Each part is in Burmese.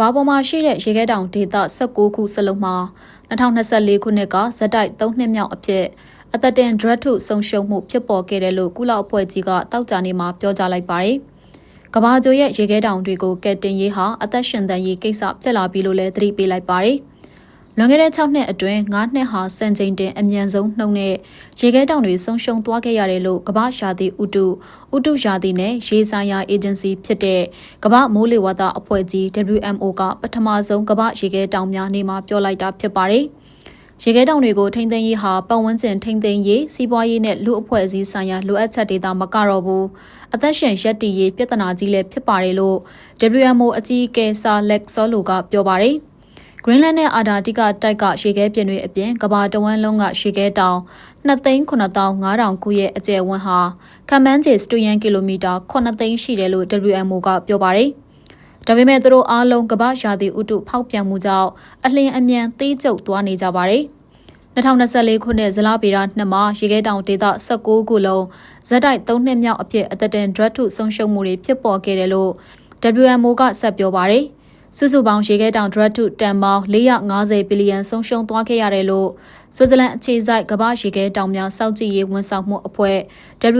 ဘာပေါ်မှာရှိတဲ့ရေခဲတောင်ဒေသ16ခုစလုံးမှာ2024ခုနှစ်ကဇက်တိုက်3နှစ်မြောက်အဖြစ်အသက်တင်ဒရက်ထုဆုံးရှုံးမှုဖြစ်ပေါ်ခဲ့တယ်လို့ကုလအဖွဲ့ကြီးကတောက်ကြနေမှာပြောကြားလိုက်ပါတယ်။ကဘာကျိုရဲ့ရေခဲတောင်တွေကိုကယ်တင်ရေးဟာအသက်ရှင်သန်ရေးကိစ္စဖြစ်လာပြီလို့လည်းသတိပေးလိုက်ပါတယ်။ လွန်ခဲ့တဲ့6နှစ်အတွင်း9နှစ်ဟာစံချိန်တင်အမြန်ဆုံးနှုံနဲ့ရေခဲတောင်တွေဆုံးရှုံးသွားခဲ့ရတယ်လို့ကမ္ဘာရှာသည်ဥတုဥတုရှာသည်နဲ့ရေဆိုင်ရာအေဂျင်စီဖြစ်တဲ့ကမ္ဘာမိုးလေဝသအဖွဲ့ကြီး WMO ကပထမဆုံးကမ္ဘာရေခဲတောင်များနေမှာပြောလိုက်တာဖြစ်ပါတယ်။ရေခဲတောင်တွေကိုထိမ့်သိမ်းရေးဟာပတ်ဝန်းကျင်ထိမ့်သိမ်းရေးစီးပွားရေးနဲ့လူအဖွဲ့အစည်းဆိုင်ရာလိုအပ်ချက်တွေသာမကတော့ဘူးအသက်ရှင်ရက်တည်ရေးပြဿနာကြီးလည်းဖြစ်ပါတယ်လို့ WMO အကြီးအကဲဆာလက်ဆောလိုကပြောပါတယ်။ Greenland နဲ့အာတာတိကတိုက်ကရေခဲပြင်တွေအပြင်ကဘာတဝန်းလုံးကရေခဲတောင်2,9500ခုရဲ့အကျယ်ဝန်းဟာခမန်းချေစတူယန်ကီလိုမီတာ9သိန်းရှိတယ်လို့ WMO ကပြောပါတယ်။ဒါပေမဲ့သူတို့အားလုံးကမ္ဘာရာသီဥတုဖောက်ပြန်မှုကြောင့်အလင်းအမြန်သေးကျုပ်သွားနေကြပါတယ်။2024ခုနှစ်ဇလဗေဒနှစ်မှာရေခဲတောင်ဒေသ16ခုလုံးဇက်တိုက်3နှစ်မြောက်အဖြစ်အသက်တင်ဒရက်ထုဆုံးရှုံးမှုတွေဖြစ်ပေါ်ခဲ့တယ်လို့ WMO ကဆက်ပြောပါတယ်။ စုစုပေါင်းရေခဲတောင်ဒရက်ထုတန်ပေါင်း450ဘီလီယံဆုံးရှုံးသွားခဲ့ရတယ်လို့ဆွစ်ဇာလန်အခြေစိုက်ကမ္ဘာရေခဲတောင်များစောင့်ကြည့်ရေးဝန်ဆောင်မှုအဖွဲ့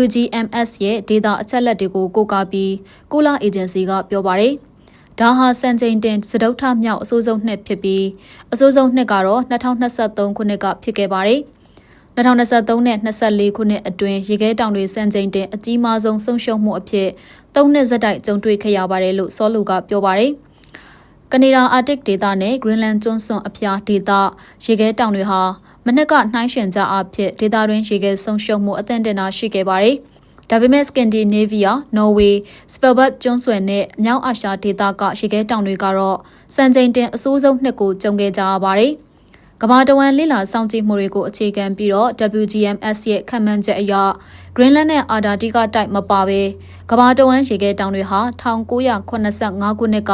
WGMS ရဲ့ဒေတာအချက်လက်တွေကိုကိုးကားပြီးကုလအေဂျင်စီကပြောပါတယ်။ဒါဟာစံချိန်တင်စတုထမြောက်အဆိုးဆုံးနှစ်ဖြစ်ပြီးအဆိုးဆုံးနှစ်ကတော့2023ခုနှစ်ကဖြစ်ခဲ့ပါတယ်။2023နဲ့24ခုနှစ်အတွင်းရေခဲတောင်တွေစံချိန်တင်အကြီးမားဆုံးဆုံးရှုံးမှုအဖြစ်၃နှစ်ဇက်တိုက်ကြုံတွေ့ခဲ့ရပါတယ်လို့စောလူကပြောပါတယ်။က နေဒါအာတစ်ဒေသနဲ့ Greenland ကျွန်းဆွန်အဖျားဒေသရေခဲတောင်တွေဟာမနက်ကနှိုင်းယှဉ်ကြအဖြစ်ဒေသတွင်းရေခဲဆုံးရှုံးမှုအသင့်တင်တာရှိခဲ့ပါတယ်။ဒါပေမဲ့ Scandinavia, Norway, Svalbard ကျွန်းဆွယ်နဲ့မြောက်အာရှဒေသကရေခဲတောင်တွေကတော့စံချိန်တင်အဆိုးဆုံးနှစ်ကိုကြုံခဲ့ကြရပါတယ်။ ကမ္ဘာတဝန်းလိလာစောင့်ကြည့်မှုတွေကိုအခြေခံပြီးတော့ WGMS ရဲ့ခန့်မှန်းချက်အရ Greenland နဲ့ Antarctica တိုက်မပါဘဲကမ္ဘာတဝန်းရေခဲတောင်တွေဟာ1985ခုနှစ်က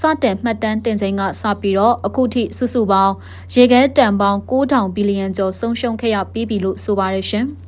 စတင်မှတ်တမ်းတင်ချိန်ကစပြီးတော့အခုထိစုစုပေါင်းရေခဲတန်ပေါင်း9000ဘီလီယံကျော်ဆုံးရှုံးခဲ့ရပြီးပြီလို့ဆိုပါတယ်ရှင်။